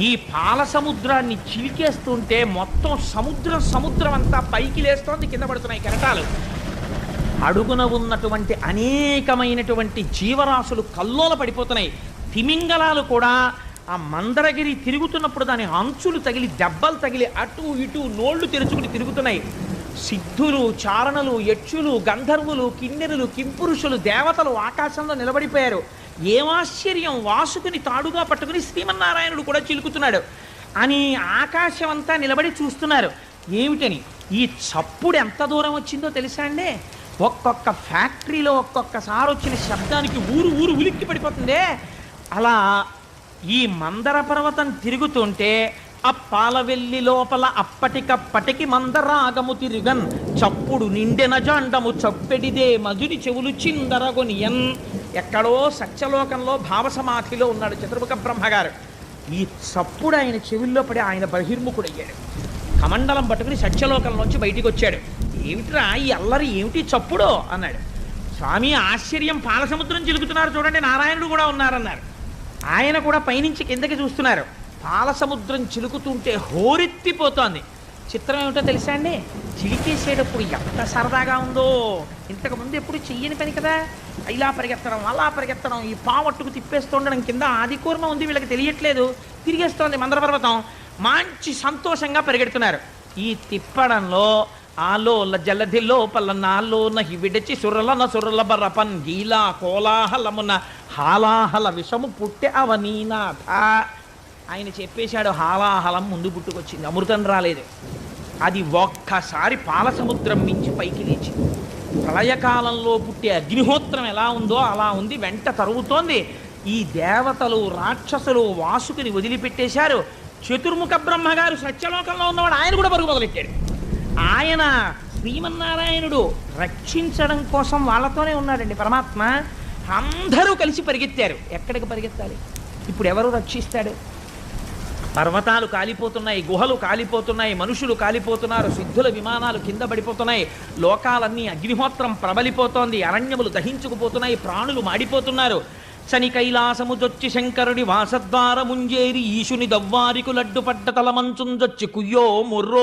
ఈ పాల సముద్రాన్ని చిలికేస్తుంటే మొత్తం సముద్రం సముద్రం అంతా పైకి లేస్తోంది కింద పడుతున్నాయి కెరటాలు. అడుగున ఉన్నటువంటి అనేకమైనటువంటి జీవరాశులు కల్లోల పడిపోతున్నాయి. తిమింగలాలు కూడా ఆ మందరగిరి తిరుగుతున్నప్పుడు దాని అంచులు తగిలి దెబ్బలు తగిలి అటు ఇటు నోళ్ళు తెరుచుకుని తిరుగుతున్నాయి. సిద్ధులు చారణలు యక్షులు గంధర్వులు కిన్నెరులు కింపురుషులు దేవతలు ఆకాశంలో నిలబడిపోయారు. ఏమాశ్చర్యం వాసుకుని తాడుగా పట్టుకుని శ్రీమన్నారాయణుడు కూడా చిలుకుతున్నాడు. అని ఆకాశం అంతా నిలబడి చూస్తున్నారు. ఏమిటని? ఈ చప్పుడు ఎంత దూరం వచ్చిందో తెలుసా అండి? ఒక్కొక్క ఫ్యాక్టరీలో ఒక్కొక్కసారి వచ్చిన శబ్దానికి ఊరు ఊరు ఉలిక్కి పడిపోతుందే అలా ఈ మందర పర్వతం తిరుగుతుంటే అప్పాలవెల్లి లోపల అప్పటికప్పటికి మందరాగము తిరిగన్. చప్పుడు నిండెన జాండము చప్పెడిదే మధురి చెవులు చిందరగొనియన్. ఎక్కడో సత్యలోకంలో భావసమాధిలో ఉన్నాడు చతుర్ముఖ బ్రహ్మగారు. ఈ చప్పుడు ఆయన చెవుల్లో పడి ఆయన బహిర్ముఖుడయ్యాడు. కమండలం పట్టుకుని సత్యలోకంలోంచి బయటికి వచ్చాడు ఏమిట్రా ఈ అల్లరి ఏమిటి చప్పుడు అన్నాడు. స్వామి ఆశ్చర్యం పాలసముద్రం చిలుకుతున్నారు చూడండి నారాయణుడు కూడా ఉన్నారన్నారు. ఆయన కూడా పైనుంచి కిందకి చూస్తున్నారు. పాలసముద్రం చిలుకుతుంటే హోరెత్తిపోతోంది. చిత్రం ఏమిటో తెలుసా అండి? చిలికేసేటప్పుడు ఎంత సరదాగా ఉందో. ఇంతకు ముందు ఎప్పుడు చెయ్యని పని కదా. ఇలా పరిగెత్తడం అలా పరిగెత్తడం ఈ పావట్టుకు తిప్పేస్తుండడం కింద ఆది కూర్మ ఉంది వీళ్ళకి తెలియట్లేదు. తిరిగేస్తోంది మందరపర్వతం. మంచి సంతోషంగా పరిగెడుతున్నారు. ఈ తిప్పడంలో ఆలోల జలధి లోపల నాలో నహి విడిచి సురలన సురల బరపన్ గీలా కోలాహలమున హాలాహల విషము పుట్టె అవనీనాథ. ఆయన చెప్పేశాడు హాలాహలం ముందు పుట్టుకొచ్చింది అమృతం రాలేదు. అది ఒక్కసారి పాలసముద్రం మించి పైకి లేచి ప్రళయకాలంలో పుట్టే అగ్నిహోత్రం ఎలా ఉందో అలా ఉంది వెంట తరుగుతోంది ఈ దేవతలు రాక్షసులు వాసుకుని వదిలిపెట్టేశారు. చతుర్ముఖ బ్రహ్మగారు సత్యలోకంలో ఉన్నవాడు ఆయన కూడా పరుగు మొదలెట్టాడు. ఆయన శ్రీమన్నారాయణుడు రక్షించడం కోసం వాళ్ళతోనే ఉన్నాడండి పరమాత్మ. అందరూ కలిసి పరిగెత్తారు. ఎక్కడికి పరిగెత్తాలి? ఇప్పుడు ఎవరు రక్షిస్తాడు? పర్వతాలు కాలిపోతున్నాయి గుహలు కాలిపోతున్నాయి మనుషులు కాలిపోతున్నారు సిద్ధుల విమానాలు కింద పడిపోతున్నాయి లోకాలన్నీ అగ్నిహోత్రం ప్రబలిపోతోంది అరణ్యములు దహించుకుపోతున్నాయి ప్రాణులు మాడిపోతున్నారు. శని కైలాసముజొచ్చి శంకరుడి వాసద్వారముంజేరి ఈశుని దవ్వారికు లడ్డుపడ్డ తలమంచుంజొచ్చి కుయ్యో ముర్రో